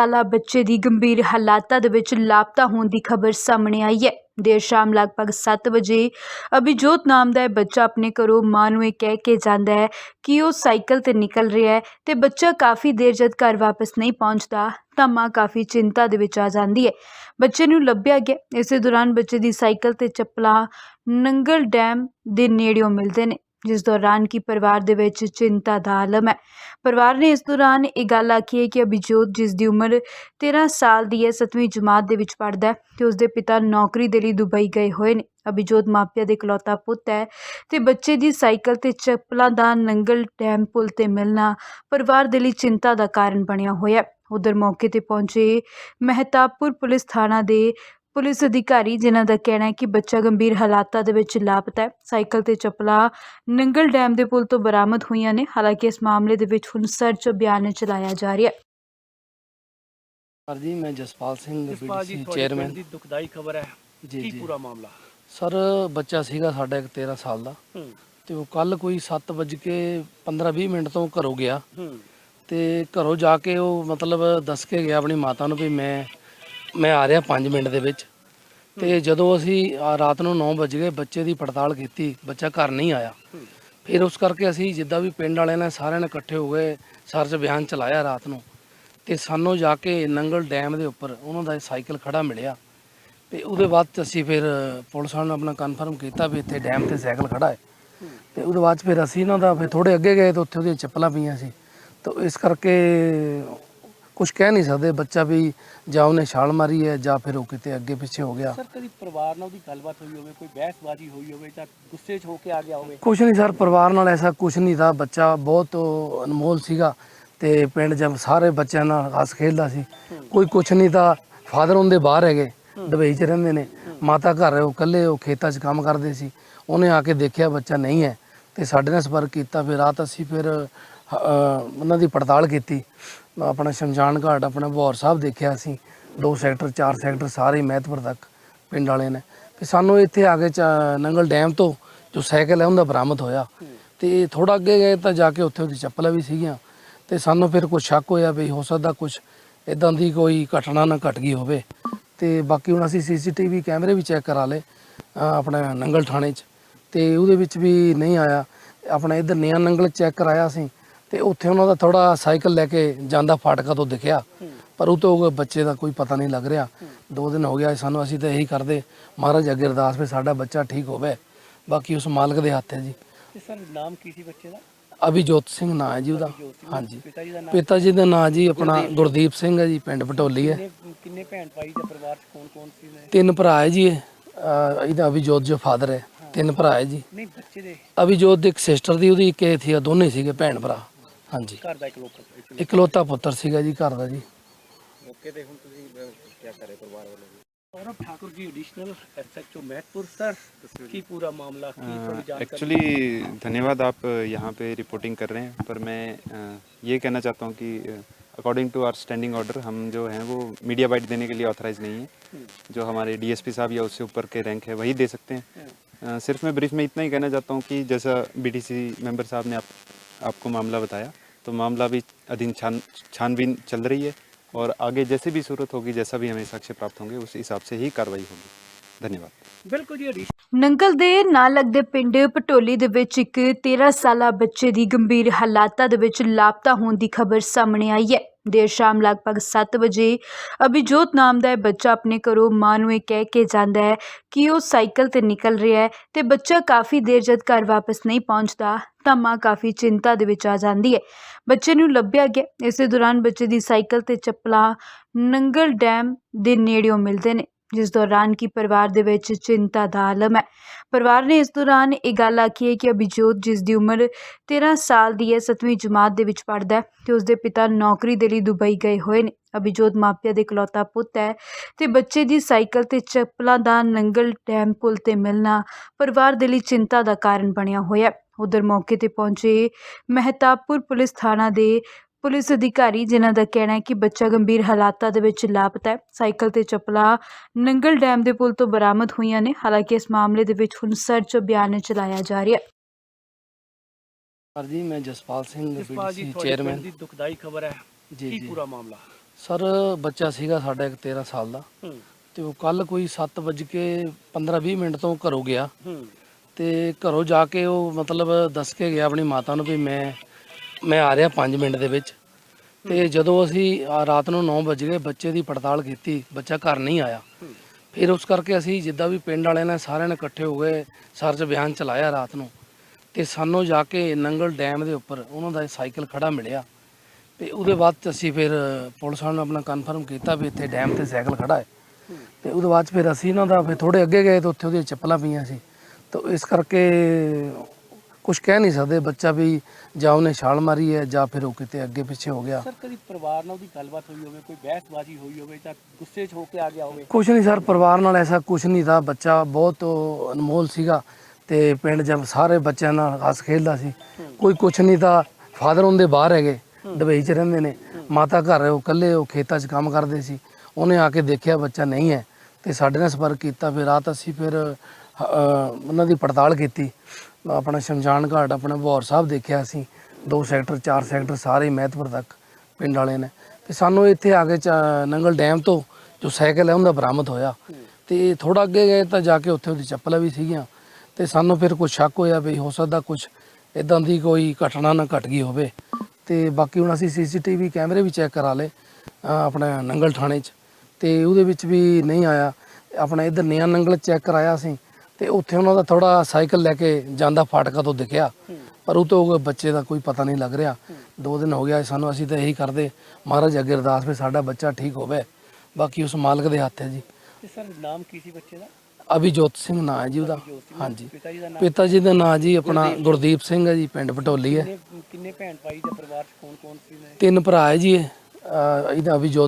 ਸਾਲਾ ਬੱਚੇ ਦੀ ਗੰਭੀਰ ਹਾਲਾਤਾਂ ਦੇ ਵਿੱਚ ਲਾਪਤਾ ਹੋਣ ਦੀ ਖਬਰ ਸਾਹਮਣੇ ਆਈ ਹੈ। ਦੇਰ ਸ਼ਾਮ ਲਗਭਗ 7 ਵਜੇ ਅਭਿਜੋਤ ਨਾਮ ਦਾ ਇਹ ਬੱਚਾ ਆਪਣੇ ਘਰੋਂ ਮਾਂ ਨੂੰ ਇਹ ਕਹਿ ਕੇ ਜਾਂਦਾ ਹੈ ਕਿ ਉਹ ਸਾਈਕਲ ਤੇ ਨਿਕਲ ਰਿਹਾ ਹੈ ਤੇ ਬੱਚਾ ਕਾਫੀ ਦੇਰ ਜਦ ਘਰ ਵਾਪਸ ਨਹੀਂ ਪਹੁੰਚਦਾ ਤਾਂ ਮਾਂ ਕਾਫੀ ਚਿੰਤਾ ਦੇ ਵਿੱਚ ਆ ਜਾਂਦੀ ਹੈ। ਬੱਚੇ ਨੂੰ ਲੱਭਿਆ ਗਿਆ। ਇਸੇ ਦੌਰਾਨ ਬੱਚੇ ਦੀ ਸਾਈਕਲ ਤੇ ਚੱਪਲਾਂ ਨੰਗਲ ਡੈਮ ਦੇ ਨੇੜਿਓਂ ਮਿਲਦੇ ਨੇ। ਜਿਸ ਦੌਰਾਨ ਕਿ ਪਰਿਵਾਰ ਦੇ ਵਿੱਚ ਚਿੰਤਾ ਦਾ ਆਲਮ ਹੈ। ਪਰਿਵਾਰ ਨੇ ਇਸ ਦੌਰਾਨ ਇਹ ਗੱਲ ਆਖੀ ਹੈ ਕਿ ਅਭਿਜੋਤ, ਜਿਸ ਦੀ ਉਮਰ 13 ਸਾਲ ਦੀ ਹੈ 7ਵੀਂ ਜਮਾਤ ਦੇ ਵਿੱਚ ਪੜ੍ਹਦਾ ਹੈ ਤੇ ਉਸ ਦੇ ਪਿਤਾ ਨੌਕਰੀ ਦੇ ਲਈ ਦੁਬਈ ਗਏ ਹੋਏ ਨੇ। ਅਭਿਜੋਤ ਮਾਪਿਆਂ ਦੇ ਇਕਲੌਤਾ ਪੁੱਤ ਹੈ ਤੇ ਬੱਚੇ ਦੀ ਸਾਈਕਲ ਤੇ ਚੱਪਲਾਂ ਦਾ ਨੰਗਲ ਡੈਮ ਪੁਲ ਤੇ ਮਿਲਣਾ ਪਰਿਵਾਰ ਦੇ ਲਈ ਚਿੰਤਾ ਦਾ ਕਾਰਨ ਬਣਿਆ ਹੋਇਆ ਹੈ। ਉਧਰ ਮੌਕੇ ਤੇ ਪਹੁੰਚੇ ਮਹਿਤਾਬਪੁਰ ਪੁਲਿਸ ਥਾਣਾ ਦੇ ਪੁਲਿਸ ਅਧਿਕਾਰੀ ਜਿਨ੍ਹਾਂ ਦਾ ਕਹਿਣਾ ਹੈ ਕਿ ਬੱਚਾ ਗੰਭੀਰ ਹਾਲਾਤਾਂ ਦੇ ਵਿੱਚ ਲਾਪਤਾ ਹੈ। ਸਾਈਕਲ ਤੇ ਚੱਪਲਾਂ ਨੰਗਲ ਡੈਮ ਦੇ ਪੁਲ ਤੋਂ ਬਰਾਮਦ ਹੋਈਆਂ ਨੇ। ਹਾਲਾਂਕਿ ਇਸ ਮਾਮਲੇ ਦੇ ਵਿੱਚ ਹੁਣ ਸਰਚ ਅਭਿਆਨ ਚਲਾਇਆ ਜਾ ਰਿਹਾ ਹੈ। ਸਰ ਜੀ ਮੈਂ ਜਸਪਾਲ ਸਿੰਘ ਤੁਹਾਡੇ ਚੇਅਰਮੈਨ। ਦੀ ਦੁਖਦਾਈ ਖਬਰ ਹੈ। ਜੀ ਕੀ ਜੀ। ਪੂਰਾ ਮਾਮਲਾ? ਸਰ ਬੱਚਾ ਸੀਗਾ ਸਾਡਾ ਇੱਕ 13 ਸਾਲ ਦਾ। ਤੇ ਉਹ ਕੱਲ ਕੋਈ 7 ਵਜੇ ਕੇ 15-20 ਮਿੰਟ ਤੋਂ ਘਰੋਂ ਗਿਆ। ਤੇ ਘਰੋਂ ਜਾ ਕੇ ਉਹ ਮਤਲਬ ਦੱਸ ਕੇ ਗਿਆ ਆਪਣੀ ਮਾਤਾ ਨੂੰ ਵੀ ਮੈਂ ਮੈਂ ਆ ਰਿਹਾ 5 ਮਿੰਟ ਦੇ ਵਿੱਚ। ਤੇ ਜਦੋਂ ਅਸੀਂ ਆ ਰਾਤ ਨੂੰ 9 ਵਜੇ ਗਏ ਬੱਚੇ ਦੀ ਪੜਤਾਲ ਕੀਤੀ ਬੱਚਾ ਘਰ ਨਹੀਂ ਆਇਆ। ਫਿਰ ਉਸ ਕਰਕੇ ਅਸੀਂ ਜਿੱਦਾਂ ਵੀ ਪਿੰਡ ਵਾਲਿਆਂ ਨੇ ਸਾਰਿਆਂ ਨੇ ਇਕੱਠੇ ਹੋ ਗਏ ਸਰਚ ਅਭਿਆਨ ਚਲਾਇਆ ਰਾਤ ਨੂੰ। ਤੇ ਸਾਨੂੰ ਜਾ ਕੇ ਨੰਗਲ ਡੈਮ ਦੇ ਉੱਪਰ ਉਹਨਾਂ ਦਾ ਸਾਈਕਲ ਖੜਾ ਮਿਲਿਆ। ਤੇ ਉਹਦੇ ਬਾਅਦ ਅਸੀਂ ਫਿਰ ਪੁਲਿਸ ਵਾਲਿਆਂ ਨੂੰ ਆਪਣਾ ਕਨਫਰਮ ਕੀਤਾ ਵੀ ਇੱਥੇ ਡੈਮ ਤੇ ਸਾਈਕਲ ਖੜਾ ਹੈ। ਤੇ ਉਹਦੇ ਬਾਅਦ ਫਿਰ ਅਸੀਂ ਇਹਨਾਂ ਦਾ ਫਿਰ ਥੋੜੇ ਅੱਗੇ ਗਏ ਤਾਂ ਉੱਥੇ ਉਹਦੀਆਂ ਚੱਪਲਾਂ ਪਈਆਂ ਸੀ। ਤਾਂ ਇਸ ਕਰਕੇ ਕੁਝ ਕਹਿ ਨਹੀਂ ਸਕਦੇ ਬੱਚਾ ਵੀ ਜਾਂ ਉਹਨੇ ਛਾਲ ਮਾਰੀ ਹੈ ਜਾਂ ਫਿਰ ਉਹ ਕਿਤੇ ਅੱਗੇ ਪਿੱਛੇ ਹੋ ਗਿਆ। ਸਰ ਕਦੀ ਪਰਿਵਾਰ ਨਾਲ ਉਹਦੀ ਗੱਲਬਾਤ ਹੋਈ ਹੋਵੇ ਕੋਈ ਬਹਿਸਬਾਜ਼ੀ ਹੋਈ ਹੋਵੇ ਤਾਂ ਗੁੱਸੇ 'ਚ ਹੋ ਕੇ ਆ ਗਿਆ ਹੋਵੇ? ਕੁਝ ਨਹੀਂ ਸਰ ਪਰਿਵਾਰ ਨਾਲ ਐਸਾ ਕੁਝ ਨਹੀਂ ਥਾ। ਬੱਚਾ ਬਹੁਤ ਅਨਮੋਲ ਸੀਗਾ ਤੇ ਪਿੰਡ ਜਦ ਸਾਰੇ ਬੱਚਿਆਂ ਨਾਲ ਹੱਸ ਖੇਡਦਾ ਸੀ। ਕੋਈ ਕੁਝ ਨਹੀਂ ਥਾ। ਫਾਦਰ ਉਹਦੇ ਬਾਹਰ ਹੈਗੇ ਦੁਬਈ 'ਚ ਰਹਿੰਦੇ ਨੇ। ਮਾਤਾ ਘਰ ਉਹ ਇਕੱਲੇ ਉਹ ਖੇਤਾਂ 'ਚ ਕੰਮ ਕਰਦੇ ਸੀ। ਉਹਨੇ ਆ ਕੇ ਦੇਖਿਆ ਬੱਚਾ ਨਹੀਂ ਹੈ ਤੇ ਸਾਡੇ ਨਾਲ ਸੰਪਰਕ ਕੀਤਾ। ਫਿਰ ਰਾਤ ਅਸੀਂ ਫਿਰ ਉਹਨਾਂ ਦੀ ਪੜਤਾਲ ਕੀਤੀ। ਆਪਣਾ ਸ਼ਮਸ਼ਾਨ ਘਾਟ ਆਪਣਾ ਬਹੌਰ ਸਾਹਿਬ ਦੇਖਿਆ ਅਸੀਂ। ਦੋ ਸੈਕਟਰ ਚਾਰ ਸੈਕਟਰ ਸਾਰੇ ਮਹਿਤਪੁਰ ਤੱਕ ਪਿੰਡ ਵਾਲੇ ਨੇ। ਤੇ ਸਾਨੂੰ ਇੱਥੇ ਆ ਕੇ ਚ- ਨੰਗਲ ਡੈਮ ਤੋਂ ਜੋ ਸਾਈਕਲ ਹੈ ਉਹਦਾ ਬਰਾਮਦ ਹੋਇਆ। ਤੇ ਥੋੜਾ ਅੱਗੇ ਗਏ ਤਾਂ ਜਾ ਕੇ ਉੱਥੇ ਉਹਦੀ ਚੱਪਲਾਂ ਵੀ ਸੀਗੀਆਂ। ਤੇ ਸਾਨੂੰ ਫਿਰ ਕੁਝ ਸ਼ੱਕ ਹੋਇਆ ਵੀ ਹੋ ਸਕਦਾ ਕੁਝ ਇਦਾਂ ਦੀ ਕੋਈ ਘਟਨਾ ਨਾ ਘਟ ਗਈ ਹੋਵੇ। ਤੇ ਬਾਕੀ ਹੁਣ ਅਸੀਂ ਸੀਸੀਟੀਵੀ ਕੈਮਰੇ ਵੀ ਚੈੱਕ ਕਰਾ ਲਏ ਅ, ਆਪਣਾ ਨੰਗਲ ਥਾਣੇ 'ਚ। ਤੇ ਉਹਦੇ ਵਿੱਚ ਵੀ ਨਹੀਂ ਆਇਆ। ਆਪਣਾ ਇਧਰ ਨਿਆ ਨੰਗਲ ਚੈੱਕ ਕਰਾਇਆ ਅਸੀਂ। ਤੇ ਉੱਥੇ ਉਹਨਾਂ ਦਾ ਥੋੜਾ ਸਾਈਕਲ ਲੈ ਕੇ ਜਾਂਦਾ ਫਾਟਕਾ ਤੋਂ ਦਿਖਿਆ। ਪਰ ਉਹ ਤੋਂ ਬੱਚੇ ਦਾ ਕੋਈ ਪਤਾ ਨਹੀਂ ਲੱਗ ਰਿਹਾ। ਦੋ ਦਿਨ ਹੋ ਗਿਆ ਸਾਨੂੰ ਅਸੀਂ ਤਾਂ ਇਹੀ ਕਰਦੇ ਮਹਾਰਾਜ ਅੱਗੇ ਅਰਦਾਸ ਵੀ ਸਾਡਾ ਬੱਚਾ ਠੀਕ ਹੋਵੇ। ਬਾਕੀ ਉਸ ਮਾਲਕ ਦੇ ਹੱਥ ਹੈ ਜੀ। ਸਰ ਨਾਮ ਕੀ ਸੀ ਬੱਚੇ ਦਾ? ਅਭਿਜੋਤ ਸਿੰਘ ਨਾਂ ਹੈ ਜੀ ਉਹਦਾ। ਹਾਂਜੀ। ਪਿਤਾ ਜੀ ਦਾ ਨਾਮ? ਪਿਤਾ ਜੀ ਦਾ ਨਾਂ ਜੀ ਆਪਣਾ ਗੁਰਦੀਪ ਸਿੰਘ। ਹੈ ਜੀ ਪਿੰਡ ਪਟੋਲੀ ਹੈ। ਕਿੰਨੇ ਭੈਣ ਭਾਈ ਜਾਂ ਪਰਿਵਾਰ 'ਚ ਕੌਣ ਕੌਣ ਸੀ ਤਿੰਨ ਭਰਾ ਹੈ ਜੀ ਇਹਦਾ ਅਭਿਜੋਤ ਜੋ ਫਾਦਰ ਹੈ। ਤਿੰਨ ਭਰਾ ਹੈ ਜੀ। ਨਹੀਂ ਬੱਚੇ ਦੇ। ਅਭਿਜੋਤ ਦੀ ਇੱਕ ਸਿਸਟਰ ਦੀ ਉਹਦੀ ਇੱਕ ਇਹ ਥੀ ਦੋਨੇ ਸੀਗੇ ਭੈਣ ਭਰਾ ਹਾਂਜੀ। ਘਰ ਦਾ ਇਕਲੌਤਾ ਇਕਲੌਤਾ- ਇਕਲੌਤਾ ਪੁੱਤਰ जी एक्चुअली धन्यवाद आप यहाँ पे रिपोर्टिंग कर रहे हैं पर मैं ये कहना चाहता हूँ कि according to our standing order हम जो हैं वो मीडिया बाइट देने के लिए ऑथराइज नहीं है जो हमारे डीएसपी साहब या उससे ऊपर के रैंक है वही दे सकते हैं सिर्फ़ मैं ब्रीफ में इतना ही कहना चाहता हूँ कि जैसा बीटीसी मेंबर साहब ने आप आपको मामला बताया तो मामला भी अधीन छान छानबीन चल रही है और आगे जैसे भी सूरत होगी जैसा भी हमें साक्ष्य प्राप्त होंगे उस हिसाब से ही कार्रवाई होगी धन्यवाद ਬਿਲਕੁਲ ਜੀ ਐਡੀਸ਼ਨਲ ਨੰਗਲ ਦੇ ਨਾਲ ਲੱਗਦੇ ਪਿੰਡ ਪਟੋਲੀ ਦੇ ਵਿੱਚ ਇੱਕ 13 ਸਾਲਾ ਬੱਚੇ ਦੀ ਗੰਭੀਰ ਹਾਲਾਤਾਂ ਦੇ ਵਿੱਚ ਲਾਪਤਾ ਹੋਣ ਦੀ ਖਬਰ ਸਾਹਮਣੇ ਆਈ ਹੈ ਦੇਰ ਸ਼ਾਮ ਲਗਭਗ 7 ਵਜੇ ਅਭਿਜੋਤ ਨਾਮ ਦਾ ਇਹ ਬੱਚਾ ਆਪਣੇ ਘਰੋਂ ਮਾਂ ਨੂੰ ਇਹ ਕਹਿ ਕੇ ਜਾਂਦਾ ਹੈ ਕਿ ਉਹ ਸਾਈਕਲ ਤੇ ਨਿਕਲ ਰਿਹਾ ਹੈ ਤੇ ਬੱਚਾ ਕਾਫੀ ਦੇਰ ਜਦ ਘਰ ਵਾਪਸ ਨਹੀਂ ਪਹੁੰਚਦਾ, ਤਾਂ ਮਾਂ ਕਾਫੀ ਚਿੰਤਾ ਦੇ ਵਿੱਚ ਆ ਜਾਂਦੀ ਹੈ। ਬੱਚੇ ਨੂੰ ਲੱਭਿਆ ਗਿਆ। ਇਸੇ ਦੌਰਾਨ ਬੱਚੇ ਦੀ ਸਾਈਕਲ ਤੇ ਚੱਪਲਾਂ ਨੰਗਲ ਡੈਮ ਦੇ ਨੇੜਿਓਂ ਮਿਲਦੇ ਨੇ, ਜਿਸ ਦੌਰਾਨ ਕੀ ਪਰਿਵਾਰ ਦੇ ਵਿੱਚ ਚਿੰਤਾ ਦਾ ਆਲਮ ਹੈ। ਪਰਿਵਾਰ ਨੇ ਇਸ ਦੌਰਾਨ ਇਹ ਗੱਲ ਆਖੀ ਹੈ ਕਿ ਅਭਿਜੋਤ ਜਿਸ ਦੀ ਉਮਰ 13 ਸਾਲ ਦੀ ਹੈ 7ਵੀਂ ਜਮਾਤ ਦੇ ਵਿੱਚ ਪੜ੍ਹਦਾ ਹੈ ਤੇ ਉਸ ਦੇ ਪਿਤਾ ਨੌਕਰੀ ਦੇ ਲਈ ਦੁਬਈ ਗਏ ਹੋਏ ਨੇ। ਅਭਿਜੋਤ ਮਾਪਿਆਂ ਦੇ ਇਕਲੌਤਾ ਪੁੱਤ ਹੈ ਤੇ ਬੱਚੇ ਦੀ ਸਾਈਕਲ ਤੇ ਚੱਪਲਾਂ ਦਾ ਨੰਗਲ ਡੈਮ ਪੁਲ ਤੇ ਮਿਲਣਾ ਪਰਿਵਾਰ ਦੇ ਲਈ ਚਿੰਤਾ ਦਾ ਕਾਰਨ ਬਣਿਆ ਹੋਇਆ ਹੈ। ਉਧਰ ਮੌਕੇ ਤੇ ਪਹੁੰਚੇ ਮਹਿਤਾਬਪੁਰ ਪੁਲਿਸ ਥਾਣਾ ਦੇ ਪੁਲਿਸ ਅਧਿਕਾਰੀ ਜਿਨ੍ਹਾਂ ਦਾ ਕਹਿਣਾ ਹੈ ਕਿ ਬੱਚਾ ਗੰਭੀਰ ਹਾਲਾਤਾਂ ਦੇ ਵਿੱਚ ਲਾਪਤਾ ਹੈ ਸਾਈਕਲ ਤੇ ਚੱਪਲਾਂ ਨੰਗਲ ਡੈਮ ਦੇ ਪੁਲ ਤੋਂ ਬਰਾਮਦ ਹੋਈਆਂ ਨੇ। ਹਾਲਾਂਕਿ ਇਸ ਮਾਮਲੇ ਦੇ ਵਿੱਚ ਹੁਣ ਸਰਚ ਅਭਿਆਨ ਚਲਾਇਆ ਜਾ ਰਿਹਾ ਹੈ। ਸਰ ਜੀ ਮੈਂ ਜਸਪਾਲ ਸਿੰਘ ਬੀਡੀਸੀ ਚੇਅਰਮੈਨ ਦੀ ਦੁਖਦਾਈ ਖਬਰ ਹੈ। ਜੀ ਪੂਰਾ ਮਾਮਲਾ? ਸਰ ਬੱਚਾ ਸੀਗਾ ਸਾਡਾ ਇੱਕ 13 ਸਾਲ ਦਾ। ਤੇ ਉਹ ਕੱਲ ਕੋਈ 7 ਵਜੇ ਕੇ 15-20 ਮਿੰਟ ਤੋਂ ਘਰੋਂ ਗਿਆ। ਤੇ ਘਰੋਂ ਜਾ ਕੇ ਉਹ ਮਤਲਬ ਦੱਸ ਕੇ ਗਿਆ ਆਪਣੀ ਮਾਤਾ ਨੂੰ ਵੀ ਮੈਂ ਮੈਂ ਆ ਰਿਹਾ 5 ਮਿੰਟ ਦੇ ਵਿੱਚ। ਤੇ ਜਦੋਂ ਅਸੀਂ ਆ ਰਾਤ ਨੂੰ 9 ਵਜੇ ਗਏ, ਬੱਚੇ ਦੀ ਪੜਤਾਲ ਕੀਤੀ, ਬੱਚਾ ਘਰ ਨਹੀਂ ਆਇਆ। ਫਿਰ ਉਸ ਕਰਕੇ ਅਸੀਂ ਜਿੱਦਾਂ ਵੀ ਪਿੰਡ ਵਾਲਿਆਂ ਨੇ ਸਾਰਿਆਂ ਨੇ ਇਕੱਠੇ ਹੋ ਗਏ ਸਰਚ ਬਿਆਨ ਚਲਾਇਆ ਰਾਤ ਨੂੰ। ਤੇ ਸਾਨੂੰ ਜਾ ਕੇ ਨੰਗਲ ਡੈਮ ਦੇ ਉੱਪਰ ਉਹਨਾਂ ਦਾ ਸਾਈਕਲ ਖੜਾ ਮਿਲਿਆ। ਤੇ ਉਹਦੇ ਬਾਅਦ 'ਚ ਅਸੀਂ ਫਿਰ ਪੁਲਿਸ ਵਾਲਿਆਂ ਨੂੰ ਆਪਣਾ ਕਨਫਰਮ ਕੀਤਾ ਵੀ ਇੱਥੇ ਡੈਮ ਤੇ ਸਾਈਕਲ ਖੜਾ ਹੈ। ਤੇ ਉਹਦੇ ਬਾਅਦ 'ਚ ਫਿਰ ਅਸੀਂ ਇਹਨਾਂ ਦਾ ਫਿਰ ਥੋੜੇ ਅੱਗੇ ਗਏ ਤਾਂ ਉੱਥੇ ਉਹਦੀਆਂ ਚੱਪਲਾਂ ਪਈਆਂ ਸੀ। ਤਾਂ ਇਸ ਕਰਕੇ ਕੁਝ ਕਹਿ ਨਹੀਂ ਸਕਦੇ ਬੱਚਾ ਵੀ ਜਾਂ ਉਹਨੇ ਛਾਲ ਮਾਰੀ ਹੈ ਜਾਂ ਫਿਰ ਉਹ ਕਿਤੇ ਅੱਗੇ ਪਿੱਛੇ ਹੋ ਗਿਆ। ਸਰ ਕਦੀ ਪਰਿਵਾਰ ਨਾਲ ਉਹਦੀ ਗੱਲਬਾਤ ਹੋਈ ਹੋਵੇ ਕੋਈ ਬਹਿਸਬਾਜ਼ੀ ਹੋਈ ਹੋਵੇ ਜਾਂ ਗੁੱਸੇ 'ਚ ਹੋ ਕੇ ਆ ਗਿਆ ਹੋਵੇ? ਕੁਝ ਨਹੀਂ ਸਰ ਪਰਿਵਾਰ ਨਾਲ ਐਸਾ ਕੁਝ ਨਹੀਂ था ਬੱਚਾ ਬਹੁਤ ਅਨਮੋਲ ਸੀਗਾ ਤੇ ਪਿੰਡ ਜਦ ਸਾਰੇ ਬੱਚਿਆਂ ਨਾਲ ਹੱਸ ਖੇਡਦਾ ਸੀ। ਕੋਈ ਕੁਝ ਨਹੀਂ ਤਾਂ ਫਾਦਰ ਉਹਦੇ ਬਾਹਰ ਹੈਗੇ ਦੁਬਈ 'ਚ ਰਹਿੰਦੇ ਨੇ। ਮਾਤਾ ਘਰ ਉਹ ਇਕੱਲੇ ਉਹ ਖੇਤਾਂ 'ਚ ਕੰਮ ਕਰਦੇ ਸੀ। ਉਹਨੇ ਆ ਕੇ ਦੇਖਿਆ ਬੱਚਾ ਨਹੀਂ ਹੈ ਤੇ ਸਾਡੇ ਨਾਲ ਸੰਪਰਕ ਕੀਤਾ। ਫਿਰ ਰਾਤ ਅਸੀਂ ਫਿਰ ਉਹਨਾਂ ਦੀ ਪੜਤਾਲ ਕੀਤੀ। ਆਪਣਾ ਸ਼ਮਸ਼ਾਨ ਘਾਟ ਆਪਣਾ ਬਹੌਰ ਸਾਹਿਬ ਦੇਖਿਆ ਅਸੀਂ ਦੋ ਸੈਕਟਰ ਚਾਰ ਸੈਕਟਰ ਸਾਰੇ ਮਹਿਤਪੁਰ ਤੱਕ ਪਿੰਡ ਵਾਲੇ ਨੇ। ਤੇ ਸਾਨੂੰ ਇੱਥੇ ਆ ਕੇ ਚ- ਨੰਗਲ ਡੈਮ ਤੋਂ ਜੋ ਸਾਈਕਲ ਹੈ ਉਹਦਾ ਬਰਾਮਦ ਹੋਇਆ। ਤੇ ਥੋੜਾ ਅੱਗੇ ਗਏ ਤਾਂ ਜਾ ਕੇ ਉੱਥੇ ਉਹਦੀ ਚੱਪਲਾਂ ਵੀ ਸੀਗੀਆਂ। ਤੇ ਸਾਨੂੰ ਫਿਰ ਕੁਝ ਸ਼ੱਕ ਹੋਇਆ ਵੀ ਹੋ ਸਕਦਾ ਕੁਝ ਇਦਾਂ ਦੀ ਕੋਈ ਘਟਨਾ ਨਾ ਘਟ ਗਈ ਹੋਵੇ। ਤੇ ਬਾਕੀ ਹੁਣ ਅਸੀਂ ਸੀਸੀਟੀਵੀ ਕੈਮਰੇ ਵੀ ਚੈੱਕ ਕਰਾ ਲਏ ਅ, ਆਪਣਾ ਨੰਗਲ ਥਾਣੇ 'ਚ। ਤੇ ਉਹਦੇ ਵਿੱਚ ਵੀ ਨਹੀਂ ਆਇਆ। ਆਪਣਾ ਇਧਰ ਨਿਆ ਨੰਗਲ ਚੈੱਕ ਕਰਾਇਆ ਅਸੀਂ ਤੇ ਉੱਥੇ ਉਹਨਾਂ ਦਾ ਥੋੜਾ ਸਾਈਕਲ ਲੈ ਕੇ ਜਾਂਦਾ ਫਾਟਕਾ ਤੋਂ ਦਿਖਿਆ। ਪਰ ਉਹ ਤੋਂ ਬੱਚੇ ਦਾ ਕੋਈ ਪਤਾ ਨਹੀਂ ਲੱਗ ਰਿਹਾ। ਦੋ ਦਿਨ ਹੋ ਗਿਆ ਸਾਨੂੰ ਅਸੀਂ ਤਾਂ ਇਹੀ ਕਰਦੇ। ਮਹਾਰਾਜ ਅੱਗੇ ਅਰਦਾਸ ਵੀ ਸਾਡਾ ਬੱਚਾ ਠੀਕ ਹੋਵੇ। ਬਾਕੀ ਉਸ ਮਾਲਕ ਦੇ ਹੱਥ ਹੈ ਜੀ। ਤੇ ਸਰ ਨਾਮ ਕੀ ਸੀ ਬੱਚੇ ਦਾ? ਅਭਿਜੋਤ ਸਿੰਘ ਨਾਂ ਹੈ ਜੀ ਉਹਦਾ। ਹਾਂਜੀ। ਪਿਤਾ ਜੀ ਦਾ ਨਾਂ ਜੀ ਆਪਣਾ ਗੁਰਦੀਪ ਸਿੰਘ। ਹੈ ਜੀ ਪਿੰਡ ਪਟੋਲੀ ਹੈ। ਕਿੰਨੇ ਭੈਣ ਭਾਈ ਦਾ ਪਰਿਵਾਰ 'ਚ ਕੌਣ ਕੌਣ ਸੀ? ਨੇ ਤਿੰਨ ਭਰਾ ਹੈ ਜੀ ਇਹਦਾ ਅਭਿਜੋਤ